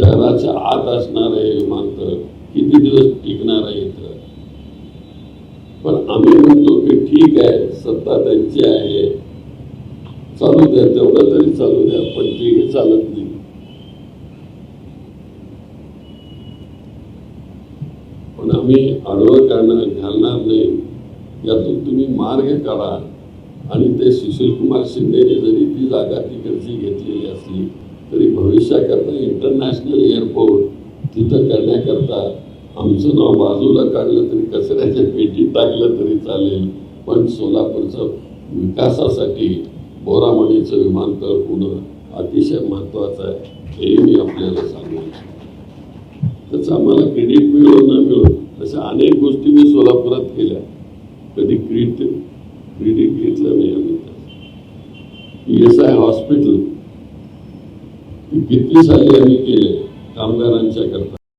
शहराच्या आत असणार आहे विमानतळ किती दिवस टिकणार आहे इथं? पण आम्ही म्हणतो की ठीक आहे सत्ता त्यांची आहे. चालू द्या तेवढं तरी चालू द्या पण तेही चालत नाही. पण आम्ही आडवं करणार घालणार नाही. यातून तुम्ही मार्ग काढा. आणि ते सुशीलकुमार शिंदेने जरी ती जागा तिकडची घेतलेली असली तरी भविष्याकरता इंटरनॅशनल एअरपोर्ट तिथं करण्याकरता आमचं नाव बाजूला काढलं तरी कचऱ्याच्या पेटीत टाकलं तरी चालेल. पण सोलापूरचं विकासासाठी बोरामणीचं विमानतळ होणं अतिशय महत्त्वाचं आहे हे मी आपल्याला सांगू इच्छितो. त्याचं आम्हाला क्रेडिट मिळो न मिळो तशा अनेक गोष्टी मी सोलापुरात केल्या. कधी क्रेडिट क्रेडिट घेतलं नाही आम्ही. पी एस आय हॉस्पिटल किती साली आम्ही केले कामगारांच्या करता.